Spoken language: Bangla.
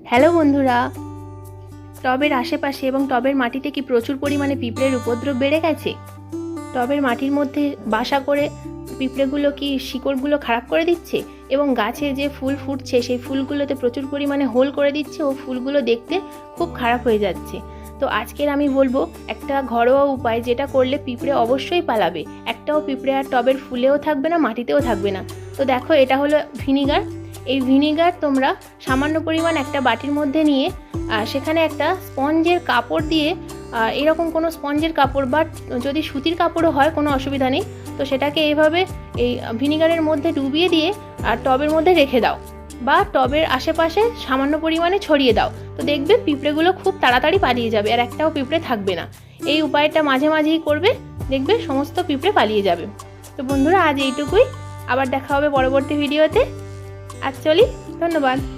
হ্যালো বন্ধুরা, টবের আশেপাশে এবং টবের মাটিতে কি প্রচুর পরিমাণে পিঁপড়ের উপদ্রব বেড়ে গেছে? টবের মাটির মধ্যে বাসা করে পিঁপড়েগুলো কি শিকড়গুলো খারাপ করে দিচ্ছে? এবং গাছে যে ফুল ফুটছে, সেই ফুলগুলোতে প্রচুর পরিমাণে হোল করে দিচ্ছে ও ফুলগুলো দেখতে খুব খারাপ হয়ে যাচ্ছে। তো আজকের আমি বলব একটা ঘরোয়া উপায় যেটা করলে পিঁপড়ে অবশ্যই পালাবে। একটাও পিঁপড়ে আর টবের ফুলেও থাকবে না, মাটিতেও থাকবে না। তো দেখো, এটা হলো ভিনিগার। এই ভিনিগার তোমরা সামান্য পরিমাণ একটা বাটির মধ্যে নিয়ে সেখানে একটা স্পঞ্জের কাপড় দিয়ে এরকম কোনো স্পঞ্জের কাপড় বা যদি সুতির কাপড়ও হয়, কোনো অসুবিধা নেই। তো সেটাকে এইভাবে এই ভিনিগারের মধ্যে ডুবিয়ে দিয়ে, আর টবের মধ্যে রেখে দাও বা টবের আশেপাশে সামান্য পরিমাণে ছড়িয়ে দাও। তো দেখবে পিঁপড়েগুলো খুব তাড়াতাড়ি পালিয়ে যাবে, আর একটাও পিঁপড়ে থাকবে না। এই উপায়টা মাঝে মাঝেই করবে, দেখবে সমস্ত পিঁপড়ে পালিয়ে যাবে। তো বন্ধুরা, আজ এইটুকুই। আবার দেখা হবে পরবর্তী ভিডিওতে। চলি ধন্যবাদ।